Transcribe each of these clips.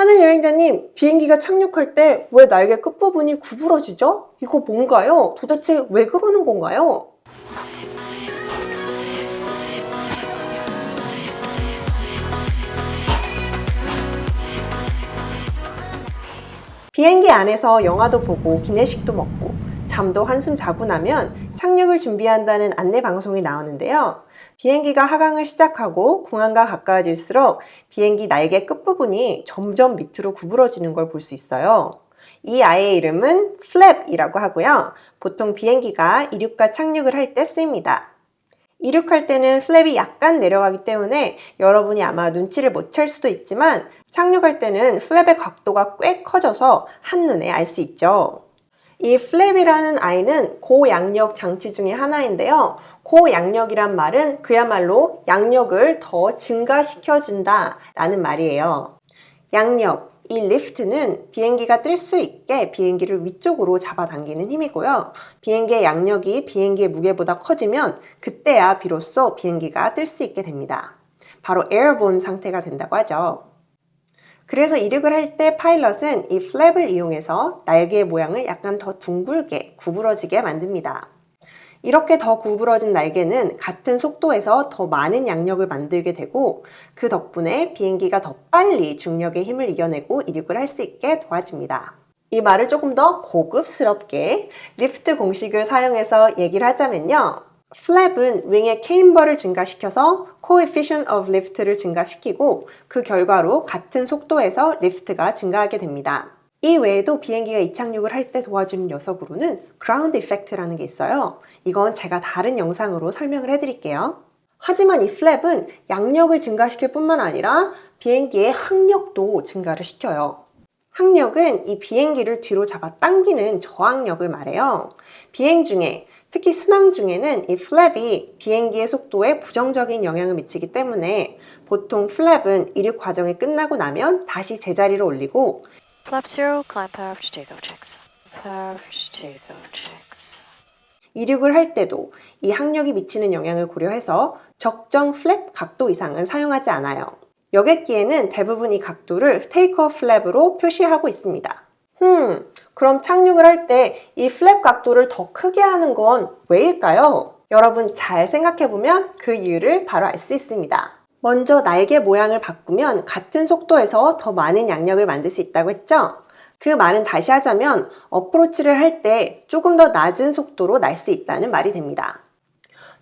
하늘 여행자님, 비행기가 착륙할 때 왜 날개 끝부분이 구부러지죠? 이거 뭔가요? 도대체 왜 그러는 건가요? 비행기 안에서 영화도 보고 기내식도 먹고 잠도 한숨 자고 나면 착륙을 준비한다는 안내 방송이 나오는데요. 비행기가 하강을 시작하고 공항과 가까워질수록 비행기 날개 끝부분이 점점 밑으로 구부러지는 걸 볼 수 있어요. 이 아이의 이름은 플랩이라고 하고요. 보통 비행기가 이륙과 착륙을 할 때 쓰입니다. 이륙할 때는 플랩이 약간 내려가기 때문에 여러분이 아마 눈치를 못 챌 수도 있지만 착륙할 때는 플랩의 각도가 꽤 커져서 한눈에 알 수 있죠. 이 플랩이라는 아이는 고양력 장치 중에 하나인데요. 고양력이란 말은 그야말로 양력을 더 증가시켜준다 라는 말이에요. 양력, 이 리프트는 비행기가 뜰 수 있게 비행기를 위쪽으로 잡아당기는 힘이고요. 비행기의 양력이 비행기의 무게보다 커지면 그때야 비로소 비행기가 뜰 수 있게 됩니다. 바로 에어본 상태가 된다고 하죠. 그래서 이륙을 할 때 파일럿은 이 플랩을 이용해서 날개의 모양을 약간 더 둥글게 구부러지게 만듭니다. 이렇게 더 구부러진 날개는 같은 속도에서 더 많은 양력을 만들게 되고 그 덕분에 비행기가 더 빨리 중력의 힘을 이겨내고 이륙을 할 수 있게 도와줍니다. 이 말을 조금 더 고급스럽게 리프트 공식을 사용해서 얘기를 하자면요. 플랩은 윙의 케임버를 증가시켜서 coefficient of lift를 증가시키고 그 결과로 같은 속도에서 리프트가 증가하게 됩니다. 이 외에도 비행기가 이착륙을 할 때 도와주는 녀석으로는 ground effect라는 게 있어요. 이건 제가 다른 영상으로 설명을 해드릴게요. 하지만 이 플랩은 양력을 증가시킬 뿐만 아니라 비행기의 항력도 증가를 시켜요. 항력은 이 비행기를 뒤로 잡아 당기는 저항력을 말해요. 비행 중에 특히 순항 중에는 이 플랩이 비행기의 속도에 부정적인 영향을 미치기 때문에 보통 플랩은 이륙 과정이 끝나고 나면 다시 제자리로 올리고 Flap zero, climb power to takeoff checks. Power to takeoff checks. 이륙을 할 때도 이 항력이 미치는 영향을 고려해서 적정 플랩 각도 이상은 사용하지 않아요. 여객기에는 대부분 이 각도를 테이크오프 플랩으로 표시하고 있습니다. 음, 그럼 착륙을 할 때 이 플랩 각도를 더 크게 하는 건 왜일까요? 여러분 잘 생각해보면 그 이유를 바로 알 수 있습니다. 먼저 날개 모양을 바꾸면 같은 속도에서 더 많은 양력을 만들 수 있다고 했죠? 그 말은 다시 하자면 어프로치를 할 때 조금 더 낮은 속도로 날 수 있다는 말이 됩니다.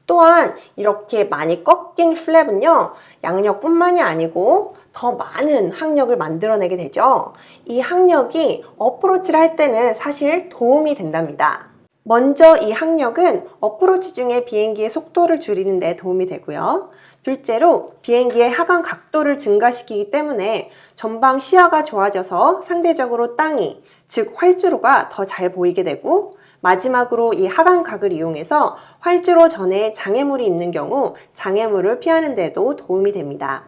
또한 이렇게 많이 꺾인 플랩은요, 양력뿐만이 아니고 더 많은 항력을 만들어내게 되죠. 이 항력이 어프로치를 할 때는 사실 도움이 된답니다. 먼저 이 항력은 어프로치 중에 비행기의 속도를 줄이는 데 도움이 되고요. 둘째로 비행기의 하강 각도를 증가시키기 때문에 전방 시야가 좋아져서 상대적으로 땅이, 즉 활주로가 더 잘 보이게 되고 마지막으로 이 하강각을 이용해서 활주로 전에 장애물이 있는 경우 장애물을 피하는 데도 도움이 됩니다.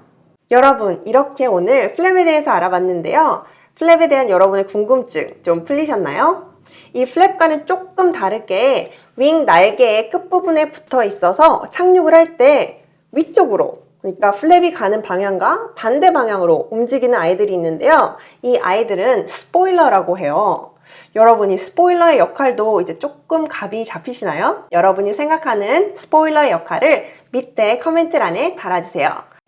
여러분, 이렇게 오늘 플랩에 대해서 알아봤는데요. 플랩에 대한 여러분의 궁금증 좀 풀리셨나요? 이 플랩과는 조금 다르게 윙 날개의 끝부분에 붙어 있어서 착륙을 할 때 위쪽으로 그러니까 플랩이 가는 방향과 반대 방향으로 움직이는 아이들이 있는데요. 이 아이들은 스포일러라고 해요. 여러분이 스포일러의 역할도 이제 조금 감이 잡히시나요? 여러분이 생각하는 스포일러의 역할을 밑에 커멘트란에 달아주세요.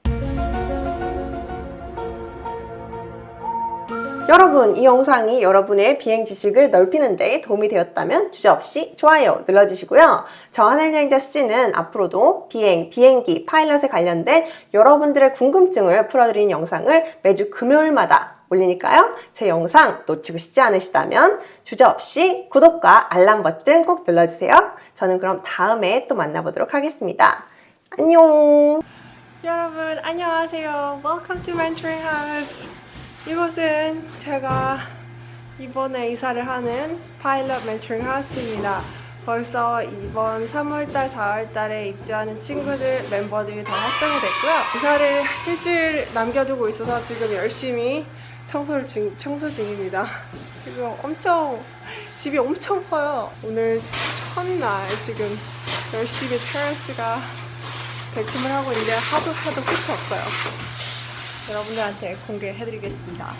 여러분, 이 영상이 여러분의 비행 지식을 넓히는 데 도움이 되었다면 주저없이 좋아요 눌러주시고요. 저 하늘여행자 수지는 앞으로도 비행, 비행기, 파일럿에 관련된 여러분들의 궁금증을 풀어드리는 영상을 매주 금요일마다 올리니까요. 제 영상 놓치고 싶지 않으시다면 주저없이 구독과 알람 버튼 꼭 눌러주세요. 저는 그럼 다음에 또 만나보도록 하겠습니다. 안녕! 여러분, 안녕하세요. Welcome to Mentoring House. 이곳은 제가 이번에 이사를 하는 파일럿 멘토링 하우스입니다. 벌써 이번 3월달, 4월달에 입주하는 친구들, 멤버들이 다 확정이 됐고요. 이사를 일주일 남겨두고 있어서 지금 열심히 청소를 중, 청소 중입니다. 지금 엄청, 집이 엄청 커요. 오늘 첫날 지금 열심히 테라스가 백팀을 하고 있는데 하도 하도 끝이 없어요. 여러분들한테 공개해드리겠습니다.